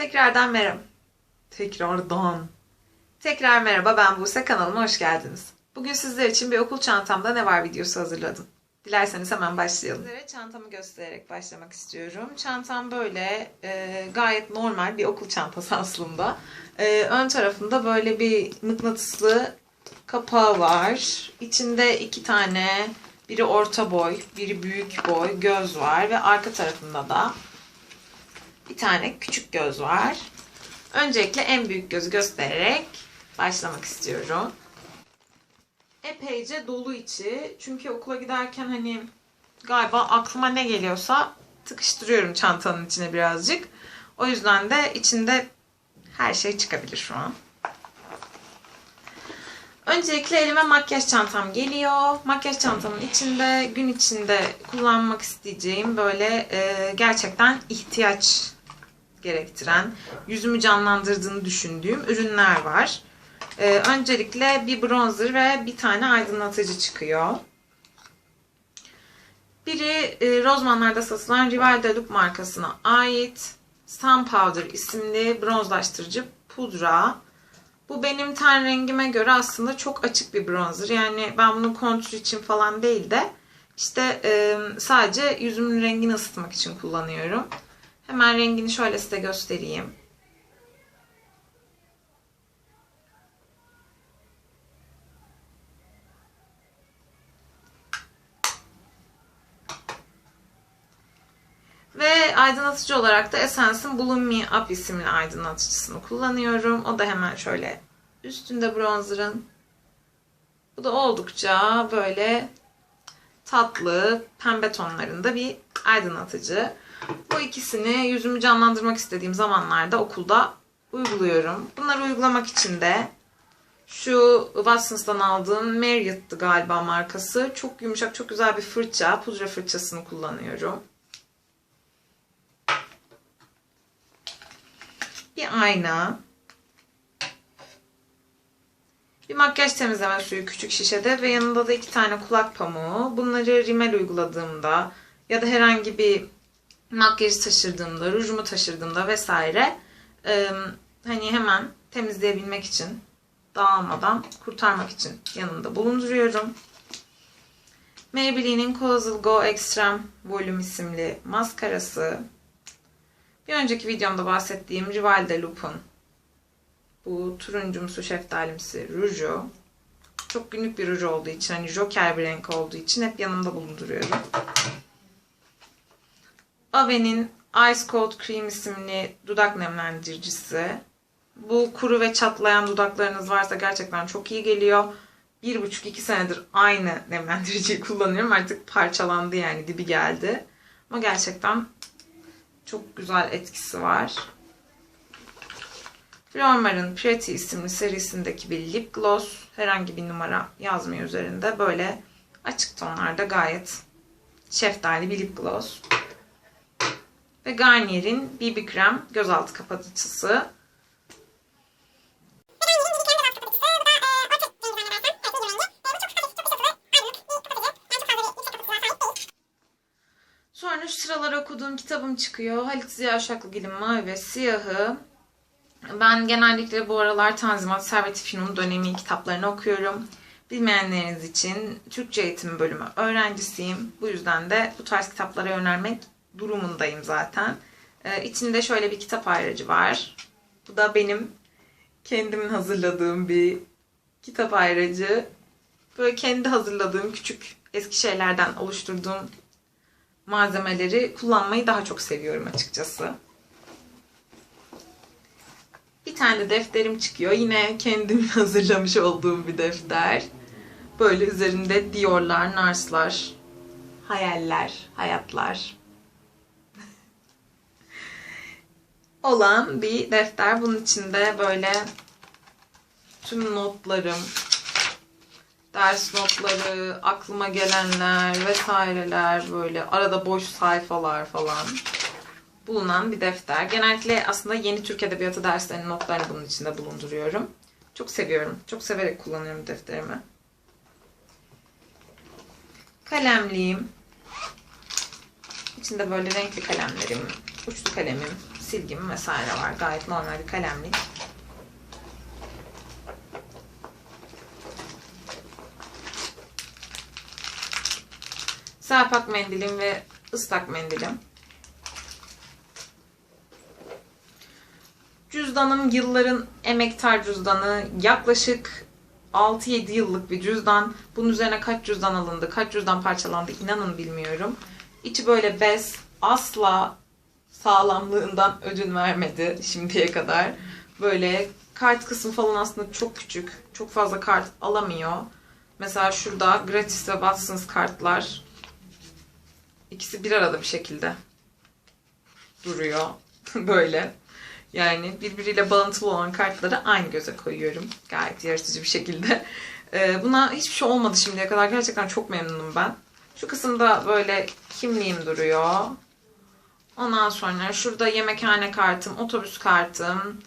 Tekrardan merhaba. Tekrardan. Tekrar merhaba ben Buse kanalıma hoş geldiniz. Bugün sizler için bir okul çantamda ne var videosu hazırladım. Dilerseniz hemen başlayalım. Sizlere çantamı göstererek başlamak istiyorum. Çantam böyle e, gayet normal bir okul çantası aslında. E, ön tarafında böyle bir mıknatıslı kapağı var. İçinde iki tane biri orta boy, biri büyük boy göz var ve arka tarafında da bir tane küçük göz var. Öncelikle en büyük gözü göstererek başlamak istiyorum. Epeyce dolu içi. Çünkü okula giderken hani galiba aklıma ne geliyorsa tıkıştırıyorum çantanın içine birazcık. O yüzden de içinde her şey çıkabilir şu an. Öncelikle elime makyaj çantam geliyor. Makyaj çantamın içinde gün içinde kullanmak isteyeceğim böyle e, gerçekten ihtiyaç gerektiren, yüzümü canlandırdığını düşündüğüm ürünler var. E, öncelikle bir bronzer ve bir tane aydınlatıcı çıkıyor. Biri e, Rozmanlar'da satılan Rival de Look markasına ait Sun Powder isimli bronzlaştırıcı pudra. Bu benim ten rengime göre aslında çok açık bir bronzer. Yani ben bunu kontür için falan değil de işte e, sadece yüzümün rengini ısıtmak için kullanıyorum. Hemen rengini şöyle size göstereyim. Ve aydınlatıcı olarak da Essence'ın Bloom Me Up isimli aydınlatıcısını kullanıyorum. O da hemen şöyle üstünde bronzer'ın. Bu da oldukça böyle tatlı, pembe tonlarında bir aydınlatıcı. Bu ikisini yüzümü canlandırmak istediğim zamanlarda okulda uyguluyorum. Bunları uygulamak için de şu Watsons'tan aldığım Marriott'tı galiba markası. Çok yumuşak, çok güzel bir fırça, pudra fırçasını kullanıyorum. Bir ayna. Bir makyaj temizleme suyu küçük şişede ve yanında da iki tane kulak pamuğu. Bunları rimel uyguladığımda ya da herhangi bir makyajı taşırdığımda, rujumu taşırdığımda vesaire e, hani hemen temizleyebilmek için dağılmadan kurtarmak için yanında bulunduruyorum. Maybelline'in Causal Go Extreme Volume isimli maskarası. Bir önceki videomda bahsettiğim Rival de Loop'un bu turuncumsu şeftalimsi ruju. Çok günlük bir ruj olduğu için hani joker bir renk olduğu için hep yanımda bulunduruyorum. Ave'nin Ice Cold Cream isimli dudak nemlendiricisi. Bu kuru ve çatlayan dudaklarınız varsa gerçekten çok iyi geliyor. Bir buçuk iki senedir aynı nemlendiriciyi kullanıyorum. Artık parçalandı yani dibi geldi. Ama gerçekten çok güzel etkisi var. Flormar'ın Pretty isimli serisindeki bir lip gloss. Herhangi bir numara yazmıyor üzerinde. Böyle açık tonlarda gayet şeftali bir lip gloss. Ve Garnier'in BB krem gözaltı kapatıcısı. Sonra şu sıralar okuduğum kitabım çıkıyor. Halit Ziya Şaklıgil'in Mavi ve Siyahı. Ben genellikle bu aralar Tanzimat Servet Fünun dönemi kitaplarını okuyorum. Bilmeyenleriniz için Türkçe eğitim bölümü öğrencisiyim. Bu yüzden de bu tarz kitaplara önermek durumundayım zaten. Ee, içinde şöyle bir kitap ayracı var. Bu da benim kendimin hazırladığım bir kitap ayracı. Böyle kendi hazırladığım küçük eski şeylerden oluşturduğum malzemeleri kullanmayı daha çok seviyorum açıkçası. Bir tane defterim çıkıyor. Yine kendim hazırlamış olduğum bir defter. Böyle üzerinde Dior'lar, Nars'lar, hayaller, hayatlar olan bir defter. Bunun içinde böyle tüm notlarım, ders notları, aklıma gelenler vesaireler böyle arada boş sayfalar falan bulunan bir defter. Genellikle aslında yeni Türk Edebiyatı derslerinin notlarını bunun içinde bulunduruyorum. Çok seviyorum. Çok severek kullanıyorum defterimi. Kalemliğim. İçinde böyle renkli kalemlerim, uçlu kalemim, silgim vesaire var. Gayet normal bir kalemlik. Serpak mendilim ve ıslak mendilim. Cüzdanım yılların emektar cüzdanı. Yaklaşık 6-7 yıllık bir cüzdan. Bunun üzerine kaç cüzdan alındı, kaç cüzdan parçalandı inanın bilmiyorum. İçi böyle bez. Asla sağlamlığından ödün vermedi şimdiye kadar. Böyle kart kısmı falan aslında çok küçük. Çok fazla kart alamıyor. Mesela şurada gratis ve Watsons kartlar. İkisi bir arada bir şekilde duruyor. Böyle. Yani birbiriyle bağlantılı olan kartları aynı göze koyuyorum. Gayet yaratıcı bir şekilde. Ee, buna hiçbir şey olmadı şimdiye kadar. Gerçekten çok memnunum ben. Şu kısımda böyle kimliğim duruyor. Ondan sonra şurada yemekhane kartım, otobüs kartım,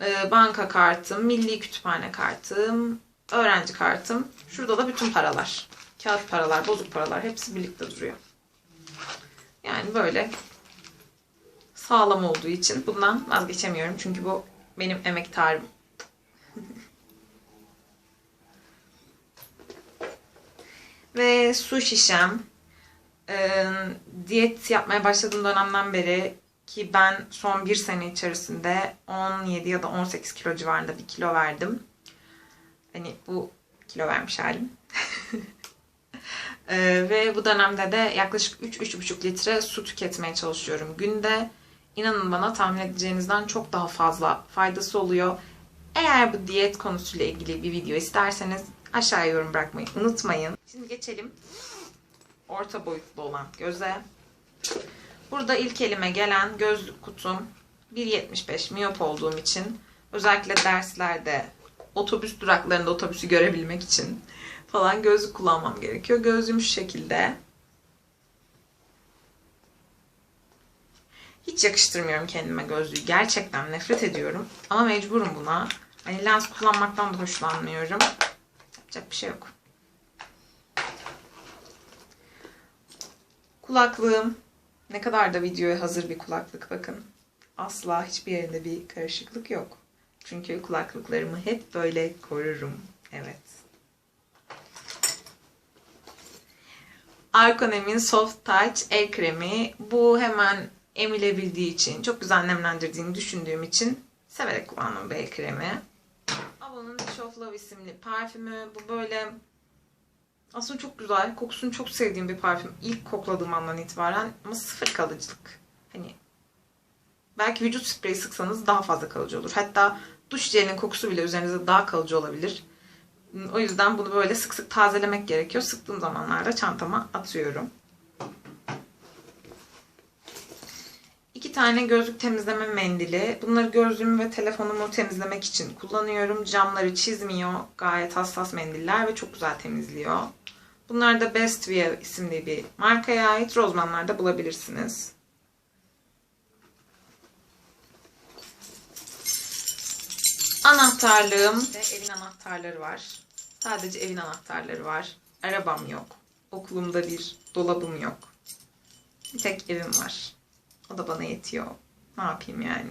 e, banka kartım, milli kütüphane kartım, öğrenci kartım. Şurada da bütün paralar. Kağıt paralar, bozuk paralar hepsi birlikte duruyor. Yani böyle sağlam olduğu için bundan vazgeçemiyorum. Çünkü bu benim emektarım. Ve su şişem. Ee, diyet yapmaya başladığım dönemden beri ki ben son bir sene içerisinde 17 ya da 18 kilo civarında bir kilo verdim. Hani bu kilo vermiş halim. Ee, ve bu dönemde de yaklaşık 3-3,5 litre su tüketmeye çalışıyorum günde. İnanın bana tahmin edeceğinizden çok daha fazla faydası oluyor. Eğer bu diyet konusuyla ilgili bir video isterseniz aşağıya yorum bırakmayı unutmayın. Şimdi geçelim orta boyutlu olan göze. Burada ilk elime gelen gözlük kutum 1.75 miyop olduğum için özellikle derslerde otobüs duraklarında otobüsü görebilmek için falan gözlük kullanmam gerekiyor. Gözlüğüm şu şekilde. Hiç yakıştırmıyorum kendime gözlüğü. Gerçekten nefret ediyorum. Ama mecburum buna. Hani lens kullanmaktan da hoşlanmıyorum. Yapacak bir şey yok. Kulaklığım. Ne kadar da videoya hazır bir kulaklık bakın. Asla hiçbir yerinde bir karışıklık yok. Çünkü kulaklıklarımı hep böyle korurum. Evet. Arkonem'in Soft Touch el kremi. Bu hemen emilebildiği için, çok güzel nemlendirdiğini düşündüğüm için severek kullandığım bir el kremi. Avon'un Dish Love isimli parfümü. Bu böyle aslında çok güzel. Kokusunu çok sevdiğim bir parfüm. İlk kokladığım andan itibaren ama sıfır kalıcılık. Hani belki vücut spreyi sıksanız daha fazla kalıcı olur. Hatta duş jelinin kokusu bile üzerinizde daha kalıcı olabilir. O yüzden bunu böyle sık sık tazelemek gerekiyor. Sıktığım zamanlarda çantama atıyorum. İki tane gözlük temizleme mendili. Bunları gözlüğümü ve telefonumu temizlemek için kullanıyorum. Camları çizmiyor. Gayet hassas mendiller ve çok güzel temizliyor. Bunlar da Best Wear isimli bir markaya ait. Rozmanlar'da bulabilirsiniz. Anahtarlığım ve evin anahtarları var. Sadece evin anahtarları var. Arabam yok. Okulumda bir dolabım yok. Bir tek evim var. O da bana yetiyor. Ne yapayım yani?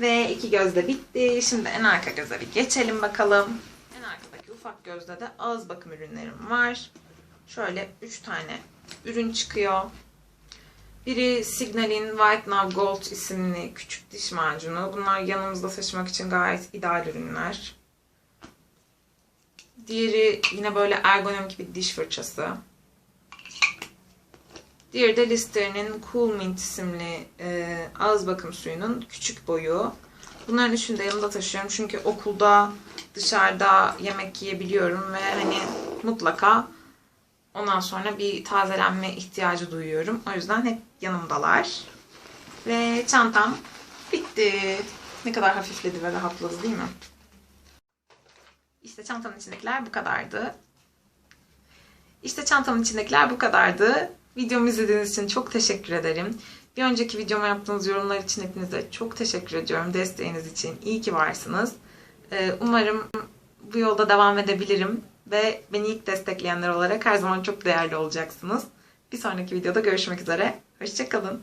Ve iki gözde bitti. Şimdi en arka göze bir geçelim bakalım. En arkadaki ufak gözde de ağız bakım ürünlerim var. Şöyle 3 tane ürün çıkıyor. Biri Signal'in White Now Gold isimli küçük diş macunu. Bunlar yanımızda taşımak için gayet ideal ürünler. Diğeri yine böyle ergonomik bir diş fırçası. Diğeri de Listerione'in Cool Mint isimli e, ağız bakım suyunun küçük boyu. Bunların üçünü de yanımda taşıyorum çünkü okulda, dışarıda yemek yiyebiliyorum ve hani mutlaka ondan sonra bir tazelenme ihtiyacı duyuyorum. O yüzden hep yanımdalar. Ve çantam bitti. Ne kadar hafifledi ve rahatladı değil mi? İşte çantamın içindekiler bu kadardı. İşte çantamın içindekiler bu kadardı. Videomu izlediğiniz için çok teşekkür ederim. Bir önceki videoma yaptığınız yorumlar için hepinize çok teşekkür ediyorum. Desteğiniz için iyi ki varsınız. Ee, umarım bu yolda devam edebilirim. Ve beni ilk destekleyenler olarak her zaman çok değerli olacaksınız. Bir sonraki videoda görüşmek üzere. Hoşçakalın.